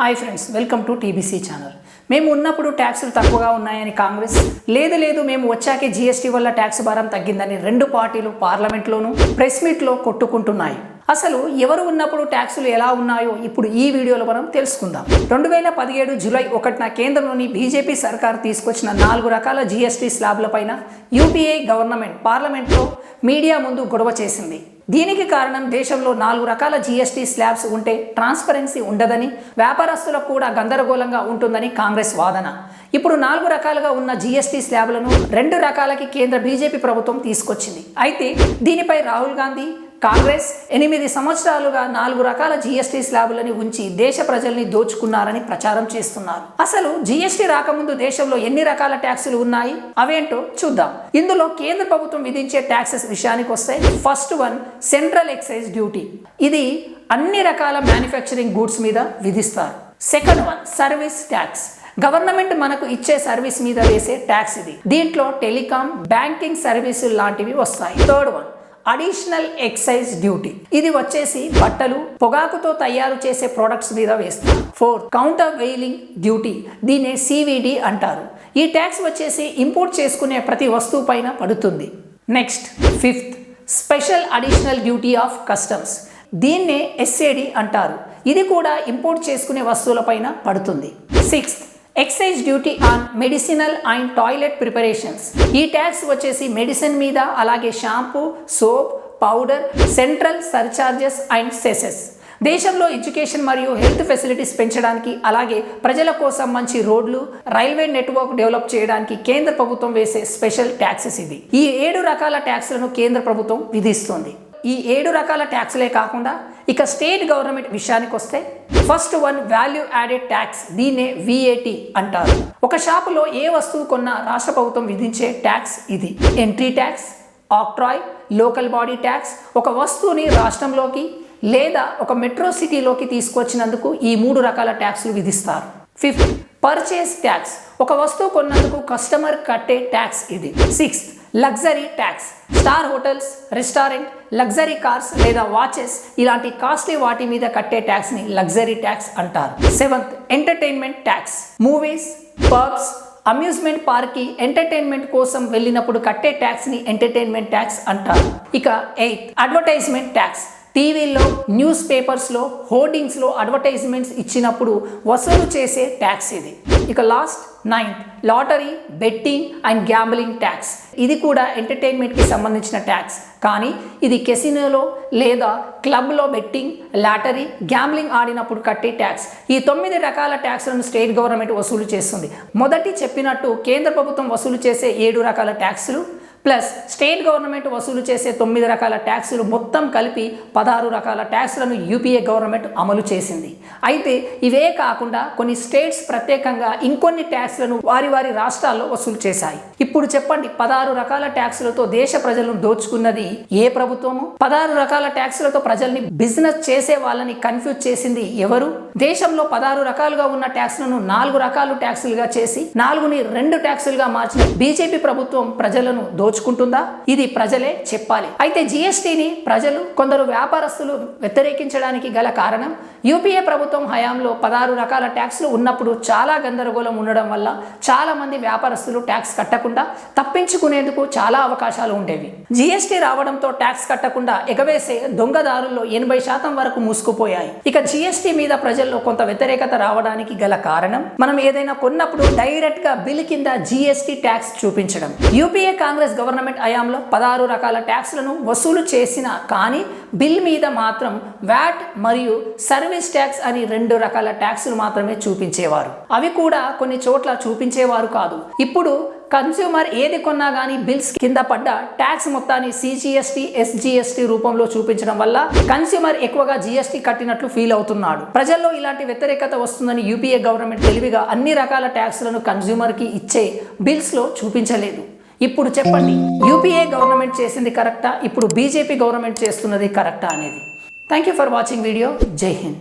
Hi friends welcome to TBC channel మేము ఉన్నప్పుడు ట్యాక్సులు తక్కువగా ఉన్నాయని కాంగ్రెస్ లేదు లేదు మేము వచ్చాకే జీఎస్టీ వల్ల ట్యాక్స్ భారం తగ్గిందని రెండు పార్టీలు పార్లమెంట్లోనూ ప్రెస్ మీట్లో కొట్టుకుంటున్నాయి. అసలు ఎవరు ఉన్నప్పుడు ట్యాక్సులు ఎలా ఉన్నాయో ఇప్పుడు ఈ వీడియోలో మనం తెలుసుకుందాం. రెండు వేల పదిహేడు జూలై ఒకటిన కేంద్రంలోని బీజేపీ సర్కార్ తీసుకొచ్చిన నాలుగు రకాల జీఎస్టీ స్లాబ్లపైన యూపీఏ గవర్నమెంట్ పార్లమెంట్లో మీడియా ముందు గొడవ చేసింది. దీనికి కారణం దేశంలో నాలుగు రకాల జీఎస్టీ స్లాబ్స్ ఉంటే ట్రాన్స్పరెన్సీ ఉండదని వ్యాపారస్తులకు కూడా గందరగోళంగా ఉంటుందని కాంగ్రెస్ వాదన. ఇప్పుడు నాలుగు రకాలుగా ఉన్న జీఎస్టీ స్లాబ్లను రెండు రకాలకి కేంద్ర బీజేపీ ప్రభుత్వం తీసుకొచ్చింది. అయితే దీనిపై రాహుల్ గాంధీ కాంగ్రెస్ ఎనిమిది సంవత్సరాలుగా నాలుగు రకాల జీఎస్టీ స్లాబులని ఉంచి దేశ ప్రజల్ని దోచుకున్నారని ప్రచారం చేస్తున్నారు. అసలు జీఎస్టీ రాకముందు దేశంలో ఎన్ని రకాల ట్యాక్సులు ఉన్నాయి? అవేంటో చూద్దాం. ఇందులో కేంద్ర ప్రభుత్వం విధించే ట్యాక్సెస్ విషయానికి వస్తే first one central excise duty. ఇది అన్ని రకాల మ్యానుఫ్యాక్చరింగ్ గూడ్స్ మీద విధిస్తారు. Second one service tax. Government మనకు ఇచ్చే సర్వీస్ మీద వేసే ట్యాక్స్ ఇది. దీంట్లో టెలికాం బ్యాంకింగ్ సర్వీసులు లాంటివి వస్తాయి. Third one additional excise duty. ఇది వచ్చేసి బట్టలు పొగాకుతో తయారు చేసే ప్రొడక్ట్స్ మీద వేస్తారు. Four countervailing duty. దీన్ని సివిడి అంటారు. ఈ ట్యాక్స్ వచ్చేసి ఇంపోర్ట్ చేసుకునే ప్రతి వస్తువు పైన పడుతుంది. Next fifth special additional duty of customs. దీన్నే ఎస్ఏడి అంటారు. ఇది కూడా ఇంపోర్ట్ చేసుకునే వస్తువులపైన పడుతుంది. Sixth excise duty on medicinal and toilet preparations. ఈ ట్యాక్స్ వచ్చేసి మెడిసిన్ మీద అలాగే shampoo soap powder central surcharges and cesses. దేశంలో ఎడ్యుకేషన్ మరియు హెల్త్ ఫెసిలిటీస్ పెంచడానికి అలాగే ప్రజల కోసం మంచి రోడ్లు రైల్వే నెట్వర్క్ డెవలప్ చేయడానికి కేంద్ర ప్రభుత్వం వేసే స్పెషల్ ట్యాక్సెస్ ఇది ఈ ఏడు రకాల ట్యాక్స్లను కేంద్ర ప్రభుత్వం విధిస్తుంది. ఈ ఏడు రకాల ట్యాక్స్లే కాకుండా ఇక స్టేట్ గవర్నమెంట్ విషయానికి వస్తే first one value added tax దీనే విఏటి అంటారు. ఒక షాపులో ఏ వస్తువు కొన్నా రాష్ట్ర ప్రభుత్వం విధించే ట్యాక్స్ ఇది. Entry tax octroi local body tax ఒక వస్తువుని రాష్ట్రంలోకి లేదా ఒక మెట్రో సిటీలోకి తీసుకొచ్చినందుకు ఈ మూడు రకాల ట్యాక్స్లు విధిస్తారు. Fifth purchase tax. ఒక వస్తువు కొన్నందుకు కస్టమర్ కట్టే ట్యాక్స్ ఇది. Sixth luxury tax. Star hotels restaurant luxury cars లేదా వాచెస్ ఇలాంటి కాస్ట్లీ వాటి మీద కట్టే ట్యాక్స్ని లగ్జరీ ట్యాక్స్ అంటారు. Seventh entertainment tax. Movies pubs amusement పార్క్కి ఎంటర్టైన్మెంట్ కోసం వెళ్ళినప్పుడు కట్టే ట్యాక్స్ని ఎంటర్టైన్మెంట్ ట్యాక్స్ అంటారు. ఇక ఎయిత్ అడ్వర్టైజ్మెంట్ ట్యాక్స్. టీవీల్లో న్యూస్ పేపర్స్లో హోర్డింగ్స్లో అడ్వర్టైజ్మెంట్స్ ఇచ్చినప్పుడు వసూలు చేసే ట్యాక్స్ ఇది. ఇక last ninth lottery betting and gambling tax. ఇది కూడా ఎంటర్టైన్మెంట్కి సంబంధించిన ట్యాక్స్. కానీ ఇది కెసినోలో లేదా క్లబ్లో బెట్టింగ్ లాటరీ గ్యాంబ్లింగ్ ఆడినప్పుడు కట్టే ట్యాక్స్. ఈ తొమ్మిది రకాల ట్యాక్స్లను స్టేట్ గవర్నమెంట్ వసూలు చేస్తుంది. మొదటి చెప్పినట్టు కేంద్ర ప్రభుత్వం వసూలు చేసే ఏడు రకాల ట్యాక్సులు ప్లస్ స్టేట్ గవర్నమెంట్ వసూలు చేసే తొమ్మిది రకాల ట్యాక్సులు మొత్తం కలిపి పదహారు రకాల ట్యాక్సులను యూపీఏ గవర్నమెంట్ అమలు చేసింది. అయితే ఇవే కాకుండా కొన్ని స్టేట్స్ ప్రత్యేకంగా ఇంకొన్ని ట్యాక్స్లను వారి వారి రాష్ట్రాల్లో వసూలు చేశాయి. ఇప్పుడు చెప్పండి పదహారు రకాల ట్యాక్సులతో దేశ ప్రజలను దోచుకున్నది ఏ ప్రభుత్వము? పదహారు రకాల ట్యాక్సులతో ప్రజల్ని బిజినెస్ చేసే వాళ్ళని కన్ఫ్యూజ్ చేసింది ఎవరు? దేశంలో పదహారు రకాలుగా ఉన్న ట్యాక్స్లను నాలుగు రకాలు ట్యాక్సులుగా చేసి నాలుగుని రెండు ట్యాక్సులుగా మార్చి బీజేపీ ప్రభుత్వం ప్రజలను దోచుకుంటుందా? ఇది ప్రజలే చెప్పాలి. అయితే జిఎస్టీని ప్రజలు కొందరు వ్యాపారస్తులు వ్యతిరేకించడానికి గల కారణం యూపీఏ ప్రభుత్వం హయాంలో పదహారు రకాల ట్యాక్స్లు ఉన్నప్పుడు చాలా గందరగోళం ఉండడం వల్ల చాలా మంది వ్యాపారస్తులు ట్యాక్స్ కట్టకుండా తప్పించుకునేందుకు చాలా అవకాశాలు ఉండేవి. జిఎస్టీ రావడంతో ట్యాక్స్ కట్టకుండా ఎగవేసే దొంగదారుల్లో ఎనభై శాతం వరకు మూసుకుపోయాయి. ఇక జిఎస్టీ మీద ప్రజల్లో కొంత వ్యతిరేకత రావడానికి గల కారణం మనం ఏదైనా కొన్నప్పుడు డైరెక్ట్గా బిల్ కింద జిఎస్టీ ట్యాక్స్ చూపించడం. యూపీఏ కాంగ్రెస్ గవర్నమెంట్ హయాంలో పదహారు రకాల ట్యాక్స్లను వసూలు చేసిన కానీ బిల్ మీద మాత్రం వ్యాట్ మరియు సర్వీస్ ట్యాక్స్ అని రెండు రకాల ట్యాక్స్లు మాత్రమే చూపించేవారు. అవి కూడా కొన్ని చోట్ల చూపించేవారు కాదు. ఇప్పుడు కన్స్యూమర్ ఏది కొన్నా కానీ బిల్స్ కింద పడ్డ ట్యాక్స్ మొత్తాన్ని సిజిఎస్టీ ఎస్జిఎస్టీ రూపంలో చూపించడం వల్ల కన్స్యూమర్ ఎక్కువగా జిఎస్టీ కట్టినట్లు ఫీల్ అవుతున్నాడు. ప్రజల్లో ఇలాంటి వ్యతిరేకత వస్తుందని యూపీఏ గవర్నమెంట్ తెలివిగా అన్ని రకాల ట్యాక్స్లను కన్స్యూమర్కి ఇచ్చే బిల్స్లో చూపించలేదు. ఇప్పుడు చెప్పండి యూపీఏ గవర్నమెంట్ చేసింది కరెక్టా? ఇప్పుడు బీజేపీ గవర్నమెంట్ చేస్తున్నది కరెక్టా అనేది? Thank you for watching video జై హింద్